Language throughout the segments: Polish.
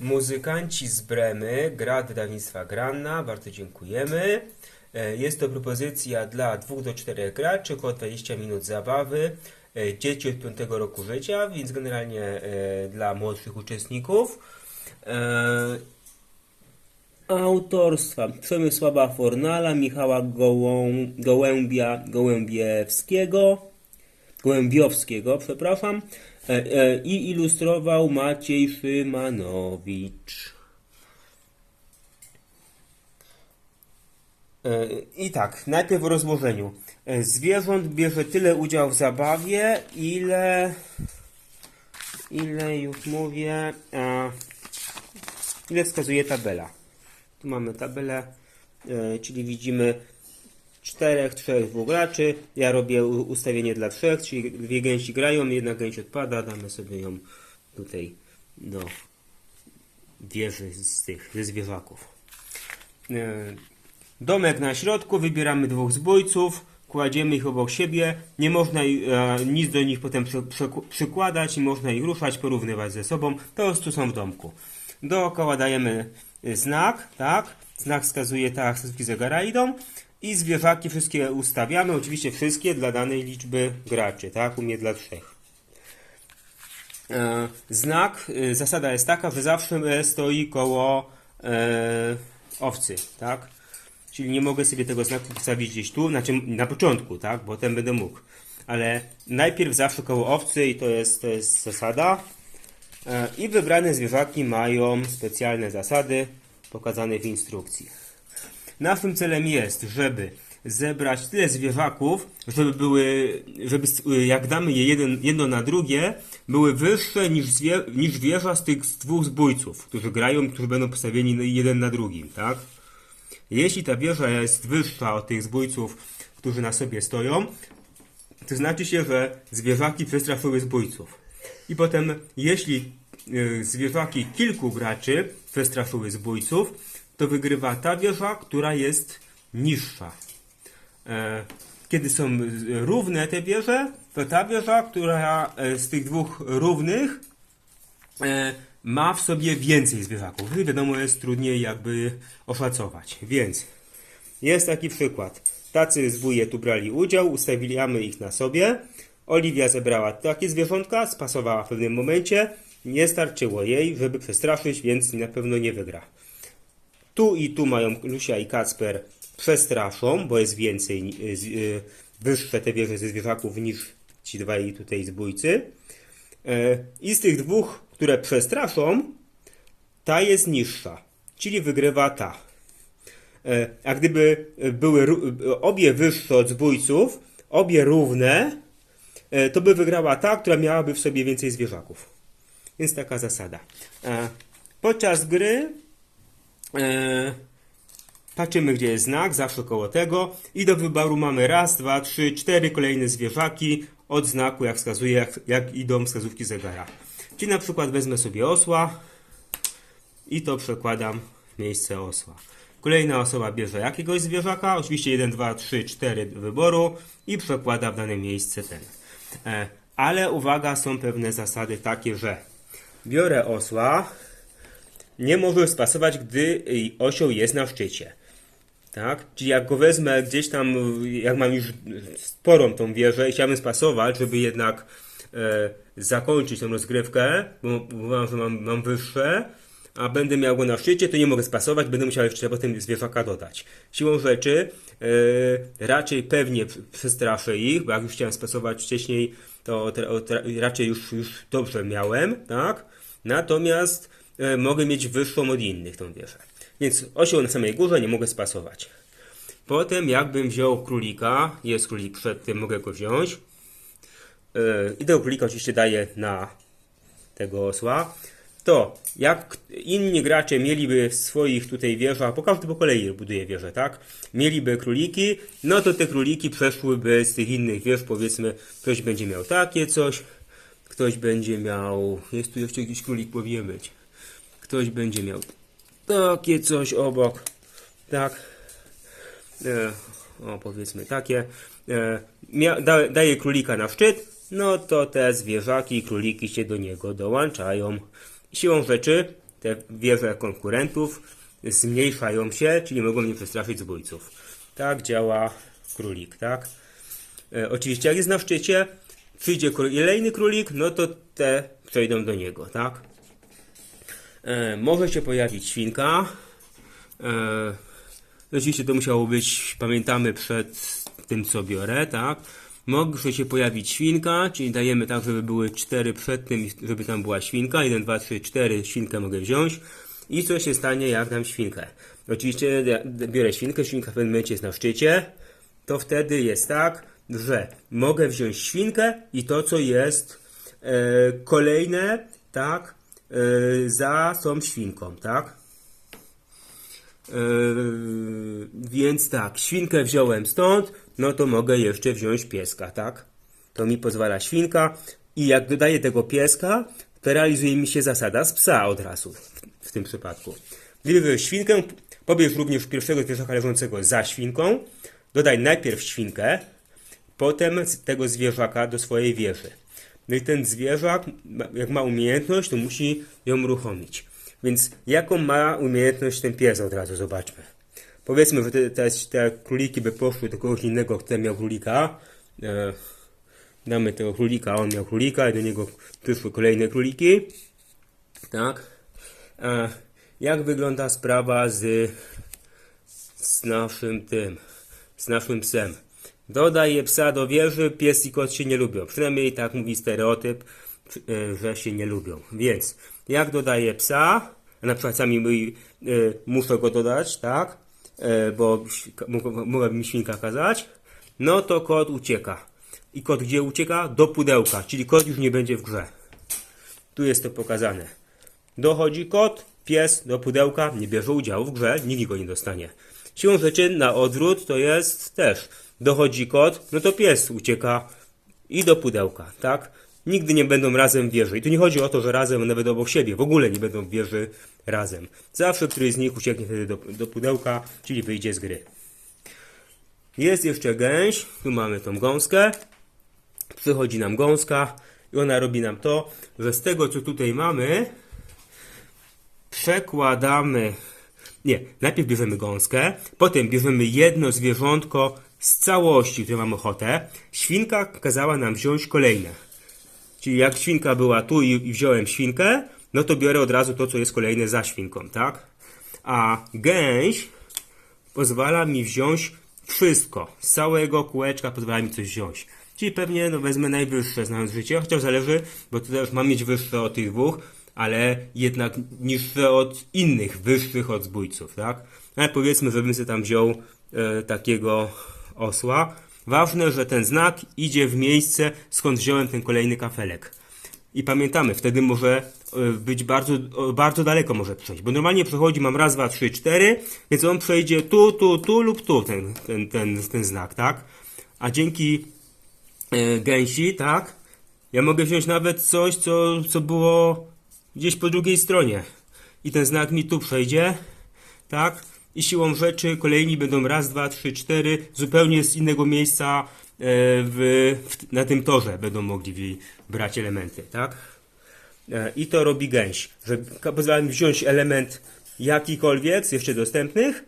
Muzykanci z Bremy, gra wydawnictwa Granna, bardzo dziękujemy. E, Jest to propozycja dla 2 do 4 graczy, około 20 minut zabawy. E, Dzieci od 5 roku życia, więc generalnie e, dla młodszych uczestników. Autorstwa Przemysława Fornala, Michała Gołą, Gołębia, Gołębiewskiego, Gołębiowskiego, przepraszam, e, e, i ilustrował Maciej Szymanowicz. E, I tak, najpierw o rozłożeniu. Zwierząt bierze tyle udział w zabawie, ile, ile już mówię, ile wskazuje tabela. Tu mamy tabelę, czyli widzimy czterech, trzech, dwóch graczy. Ja robię ustawienie dla trzech, czyli dwie gęsi grają, jedna gęś odpada, damy sobie ją tutaj do wieży z tych, ze zwierzaków. E, Domek na środku, wybieramy dwóch zbójców, kładziemy ich obok siebie, nie można e, nic do nich potem przy, przy, przykładać, nie można ich ruszać, porównywać ze sobą, po prostu są w domku. Dookoła dajemy y, znak, tak? Znak wskazuje tak, jak wskazówki zegara idą i zwierzaki wszystkie ustawiamy, oczywiście wszystkie dla danej liczby graczy, tak? U mnie dla trzech. E, Znak, y, zasada jest taka, że zawsze e, stoi koło e, owcy, tak? Czyli nie mogę sobie tego znaku wstawić gdzieś tu, znaczy na początku, tak? Potem będę mógł. Ale najpierw zawsze koło owcy i to jest, to jest zasada. E, I wybrane zwierzaki mają specjalne zasady pokazane w instrukcji. Naszym celem jest, żeby zebrać tyle zwierzaków, żeby były, żeby s- jak damy je jeden, jedno na drugie, były wyższe niż, zwie, niż wieża z tych dwóch zbójców, którzy grają, którzy będą postawieni jeden na drugim, tak? Jeśli ta wieża jest wyższa od tych zbójców, którzy na sobie stoją, to znaczy się, że zwierzaki przestraszyły zbójców. I potem, jeśli y, zwierzaki kilku graczy przestraszyły zbójców, to wygrywa ta wieża, która jest niższa. E, Kiedy są równe te wieże, to ta wieża, która e, z tych dwóch równych e, ma w sobie więcej zwierzaków. Wiadomo, jest trudniej jakby oszacować. Więc jest taki przykład. Tacy zbóje tu brali udział, ustawiamy ich na sobie. Oliwia zebrała takie zwierzątka, spasowała w pewnym momencie. Nie starczyło jej, żeby przestraszyć, więc na pewno nie wygra. Tu i tu mają Lucia i Kacper przestraszą, bo jest więcej, y, wyższe te wieże ze zwierzaków niż ci dwaj tutaj zbójcy. E, I z tych dwóch, które przestraszą, ta jest niższa, czyli wygrywa ta. E, A gdyby były obie wyższe od zbójców, obie równe, e, to by wygrała ta, która miałaby w sobie więcej zwierzaków. Więc taka zasada. Podczas gry patrzymy, gdzie jest znak, zawsze koło tego i do wyboru mamy raz, dwa, trzy, cztery kolejne zwierzaki od znaku, jak wskazuje, jak, jak idą wskazówki zegara. Czyli na przykład wezmę sobie osła i to przekładam w miejsce osła. Kolejna osoba bierze jakiegoś zwierzaka, oczywiście 1, 2, 3, 4 do wyboru i przekłada w dane miejsce ten. E, ale uwaga, są pewne zasady takie, że biorę osła, nie może spasować, gdy osioł jest na szczycie. Tak? Czyli jak go wezmę gdzieś tam, jak mam już sporą tą wieżę i chciałbym spasować, żeby jednak e, zakończyć tą rozgrywkę, bo, że mam, mam wyższe, a będę miał go na szczycie, to nie mogę spasować, będę musiał jeszcze potem zwierzaka dodać. Siłą rzeczy e, raczej pewnie przestraszę ich, bo jak już chciałem spasować wcześniej, to, to, raczej już, już dobrze miałem, tak? Natomiast mogę mieć wyższą od innych tą wieżę. Więc osioł na samej górze nie mogę spasować. Potem jakbym wziął królika, jest królik przed tym, mogę go wziąć. Yy, I tego królika oczywiście daję na tego osła. To jak inni gracze mieliby w swoich tutaj wieżach, bo każdy po kolei buduje wieżę, tak? Mieliby króliki, no to te króliki przeszłyby z tych innych wież, powiedzmy, ktoś będzie miał takie coś, ktoś będzie miał, jest tu jeszcze jakiś królik powinien być, ktoś będzie miał takie coś obok, tak, e, o powiedzmy takie, e, da, daje królika na szczyt, no to te zwierzaki i króliki się do niego dołączają. Siłą rzeczy te wieże konkurentów zmniejszają się, czyli mogą nie przestraszyć zbójców. Tak działa królik, tak? E, oczywiście jak jest na szczycie, przyjdzie kolejny królik, no to te przejdą do niego, tak? E, może się pojawić świnka. E, oczywiście to musiało być, pamiętamy, przed tym co biorę, tak? Może się pojawić świnka, czyli dajemy tak, żeby były cztery przed tym, żeby tam była świnka. 1, 2, 3, 4, świnkę mogę wziąć. I co się stanie, jak dam świnkę? Oczywiście biorę świnkę, świnka w pewnym momencie jest na szczycie. To wtedy jest tak, że mogę wziąć świnkę i to, co jest e, kolejne, tak, e, za tą świnką, tak? E, więc tak, świnkę wziąłem stąd, no to mogę jeszcze wziąć pieska, tak? To mi pozwala świnka i jak dodaję tego pieska, to realizuje mi się zasada z psa od razu w, w tym przypadku. Gdy wziąłeś świnkę, pobierz również pierwszego zwierzaka leżącego za świnką, dodaj najpierw świnkę, potem tego zwierzaka do swojej wieży. No i ten zwierzak, jak ma umiejętność, to musi ją uruchomić. Więc jaką ma umiejętność ten pies od razu, zobaczmy. Powiedzmy, że te, te, te króliki by poszły do kogoś innego, kto miał królika. E, damy tego królika, on miał królika i do niego przyszły kolejne króliki. Tak. E, jak wygląda sprawa z, z naszym tym, z naszym psem? Dodaje psa do wieży, pies i kot się nie lubią. Przynajmniej tak mówi stereotyp, e, że się nie lubią. Więc jak dodaję psa, na przykład sami mój, e, muszę go dodać, tak? E, bo mogłaby mi świnka kazać, no to kot ucieka. I kot gdzie ucieka? Do pudełka, czyli kot już nie będzie w grze. Tu jest to pokazane. Dochodzi kot, pies do pudełka, nie bierze udziału w grze, nikt go nie dostanie. Siłą rzeczy na odwrót to jest też. Dochodzi kot, no to pies ucieka i do pudełka, tak? Nigdy nie będą razem wieży. I tu nie chodzi o to, że razem nawet obok siebie, w ogóle nie będą wieży razem. Zawsze któryś z nich ucieknie wtedy do, do pudełka, czyli wyjdzie z gry. Jest jeszcze gęś, tu mamy tą gąskę. Przychodzi nam gąska i ona robi nam to, że z tego co tutaj mamy, przekładamy. Nie, najpierw bierzemy gąskę, potem bierzemy jedno zwierzątko z całości, które mamy ochotę. Świnka kazała nam wziąć kolejne. Czyli jak świnka była tu i, wziąłem świnkę, no to biorę od razu to, co jest kolejne za świnką, tak? A gęś pozwala mi wziąć wszystko. Z całego kółeczka pozwala mi coś wziąć. Czyli pewnie no, wezmę najwyższe znając życie, chociaż zależy, bo to też mam mieć wyższe od tych dwóch, ale jednak niższe od innych, wyższych od zbójców, tak? Ale powiedzmy, żebym sobie tam wziął e, takiego osła. Ważne, że ten znak idzie w miejsce, skąd wziąłem ten kolejny kafelek. I pamiętamy, wtedy może e, być bardzo, bardzo daleko może przejść, bo normalnie przechodzi, mam raz, dwa, trzy, cztery, więc on przejdzie tu, tu, tu lub tu ten, ten, ten, ten znak, tak? A dzięki e, gęsi, tak? Ja mogę wziąć nawet coś, co, co było gdzieś po drugiej stronie. I ten znak mi tu przejdzie, tak? I siłą rzeczy kolejni będą raz, dwa, trzy, cztery, zupełnie z innego miejsca e, w, w, na tym torze będą mogli brać elementy, tak? E, I to robi gęś, że pozwala wziąć element jakikolwiek z jeszcze dostępnych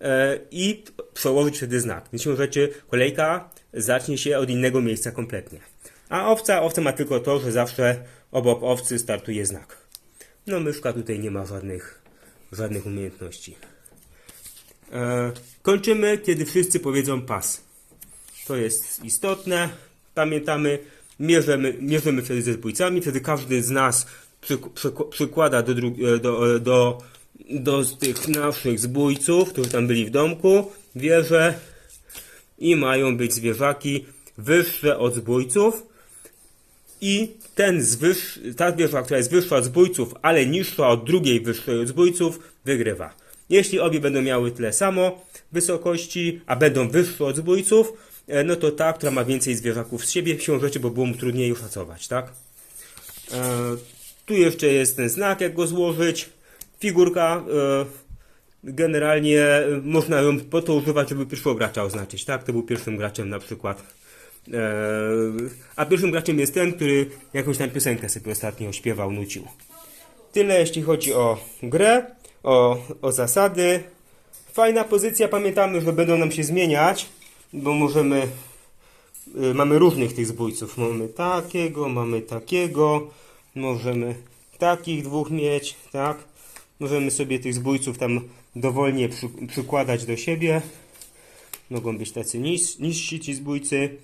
e, i przełożyć wtedy znak. Więc siłą rzeczy kolejka zacznie się od innego miejsca kompletnie. A owca, owca ma tylko to, że zawsze obok owcy startuje znak. No myszka tutaj nie ma żadnych, żadnych umiejętności. E, kończymy, kiedy wszyscy powiedzą pas. To jest istotne. Pamiętamy, mierzymy, mierzymy wtedy ze zbójcami, wtedy każdy z nas przy, przy, przykłada do, dru- e, do, e, do, do tych naszych zbójców, którzy tam byli w domku, wieże i mają być zwierzaki wyższe od zbójców. I ten z wyż... ta zwierza, która jest wyższa od zbójców, ale niższa od drugiej wyższej od zbójców, wygrywa. Jeśli obie będą miały tyle samo wysokości, a będą wyższe od zbójców, e, no to ta, która ma więcej zwierzaków z siebie, siłą rzeczy, bo było mu trudniej oszacować, tak? E, tu jeszcze jest ten znak, jak go złożyć. Figurka, e, generalnie e, można ją po to używać, żeby pierwszego gracza oznaczyć, tak? To był pierwszym graczem na przykład. E, a pierwszym graczem jest ten, który jakąś tam piosenkę sobie ostatnio śpiewał, nucił. Tyle jeśli chodzi o grę, o, o zasady. Fajna pozycja, pamiętamy, że będą nam się zmieniać, bo możemy, y, mamy różnych tych zbójców. Mamy takiego, mamy takiego, możemy takich dwóch mieć, tak? Możemy sobie tych zbójców tam dowolnie przy, przykładać do siebie. Mogą być tacy nis, niżsi ci zbójcy.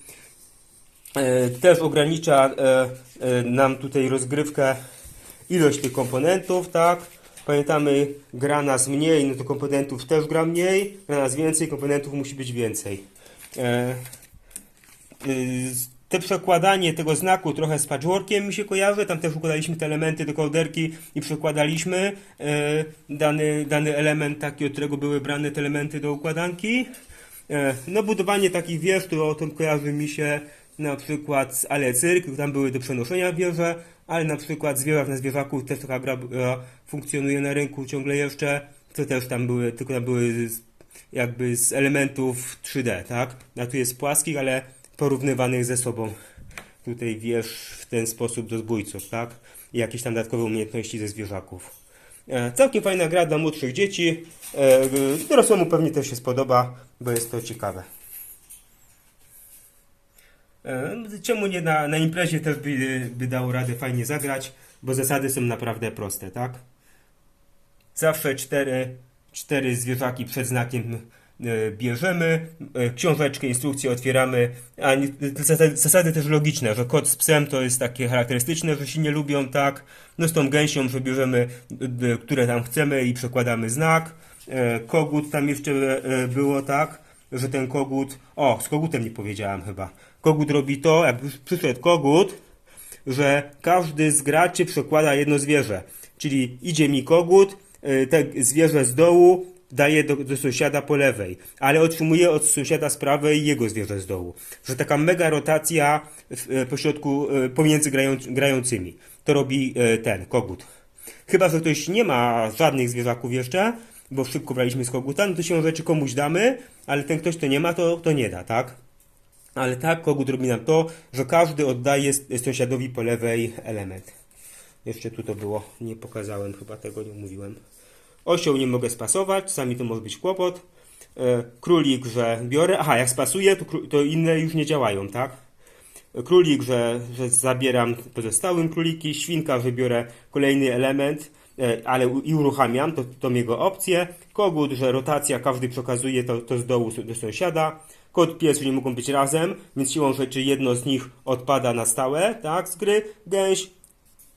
E, też ogranicza e, e, nam tutaj rozgrywkę ilość tych komponentów, tak? Pamiętamy, gra nas mniej, no to komponentów też gra mniej, gra nas więcej, komponentów musi być więcej. E, y, te przekładanie tego znaku trochę z patchworkiem mi się kojarzy, tam też układaliśmy te elementy do kołderki i przekładaliśmy e, dany, dany element taki, od którego były brane te elementy do układanki. E, no budowanie takich wież, to o tym kojarzy mi się na przykład z Ale Cyrk, tam były do przenoszenia wieże, ale na przykład zwierzak na zwierzaku też taka gra e, funkcjonuje na rynku ciągle jeszcze, to też tam były, tylko tam były jakby z elementów 3D, tak? A tu jest płaskich, ale porównywanych ze sobą. Tutaj wież w ten sposób do zbójców, tak? I jakieś tam dodatkowe umiejętności ze zwierzaków. E, całkiem fajna gra dla młodszych dzieci. E, dorosłemu pewnie też się spodoba, bo jest to ciekawe. E, Czemu nie na, na imprezie też by, by dało radę fajnie zagrać, bo zasady są naprawdę proste, tak? Zawsze cztery, cztery zwierzaki przed znakiem e, bierzemy, e, książeczkę, instrukcję otwieramy, a zasady, zasady też logiczne, że kot z psem to jest takie charakterystyczne, że się nie lubią, tak? No z tą gęsią, że bierzemy, które tam chcemy i przekładamy znak. Kogut tam jeszcze było, tak? Że ten kogut, o, z kogutem nie powiedziałem chyba. Kogut robi to, jak przyszedł kogut, że każdy z graczy przekłada jedno zwierzę. Czyli idzie mi kogut, y, te zwierzę z dołu daje do, do sąsiada po lewej, ale otrzymuje od sąsiada z prawej jego zwierzę z dołu. Że taka mega rotacja w, y, pośrodku, y, pomiędzy grając, grającymi. To robi ten kogut. Chyba, że ktoś nie ma żadnych zwierzaków jeszcze, bo szybko braliśmy z koguta, no to się rzeczy komuś damy, ale ten ktoś, kto nie ma, to, to nie da, tak? Ale tak, kogut robi nam to, że każdy oddaje sąsiadowi po lewej element. Jeszcze tu to było, nie pokazałem, chyba tego nie mówiłem. Osioł nie mogę spasować, czasami to może być kłopot. E, królik, że biorę, aha, jak spasuję, to, to inne już nie działają, tak? Królik, że, że zabieram pozostałym króliki, świnka, że biorę kolejny element, e, ale i uruchamiam, to, to jego opcje. Kogut, że rotacja, każdy przekazuje to, to z dołu do sąsiada. Kot, pies, że nie mogą być razem, więc siłą rzeczy jedno z nich odpada na stałe, tak, z gry. Gęś,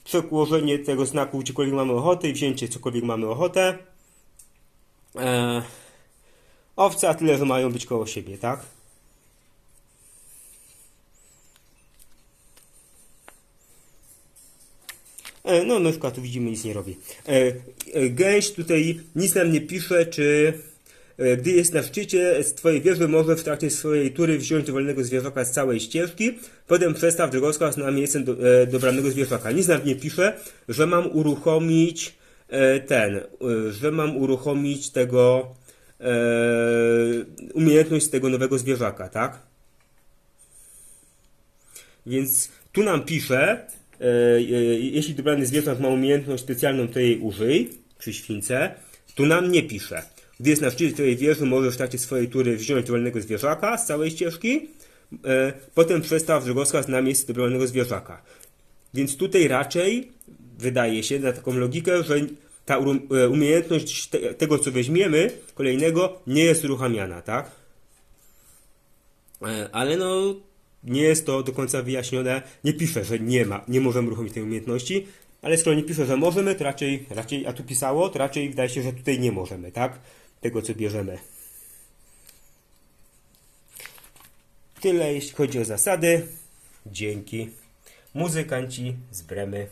przekłożenie tego znaku, gdziekolwiek mamy ochotę i wzięcie cokolwiek mamy ochotę. E, owca, tyle, że mają być koło siebie, tak? E, No, myszka tu widzimy, nic nie robi. E, e, Gęś tutaj nic nam nie pisze, czy gdy jest na szczycie z twojej wieży, może w trakcie swojej tury wziąć dowolnego zwierzaka z całej ścieżki, potem przestaw drogowskaz na miejsce do, e, dobranego zwierzaka. Nic nam nie pisze, że mam uruchomić e, ten, e, że mam uruchomić tego e, umiejętność tego nowego zwierzaka, tak? Więc tu nam pisze, e, e, jeśli dobrany zwierzak ma umiejętność specjalną, to jej użyj przy śwince. Tu nam nie pisze. Gdy jest na szczycie twojej wieży, możesz w trakcie swojej tury wziąć dowolnego zwierzaka z całej ścieżki, e, potem przestaw drogowskaz na miejsce dobrego zwierzaka. Więc tutaj raczej wydaje się na taką logikę, że ta e, umiejętność te, tego, co weźmiemy, kolejnego, nie jest uruchamiana, tak? E, Ale no, nie jest to do końca wyjaśnione. Nie pisze, że nie ma, nie możemy uruchomić tej umiejętności, ale skoro nie pisze, że możemy, to raczej, raczej, a tu pisało, to raczej wydaje się, że tutaj nie możemy, tak? Tego, co bierzemy. Tyle, jeśli chodzi o zasady. Dzięki. Muzykanci z Bremy.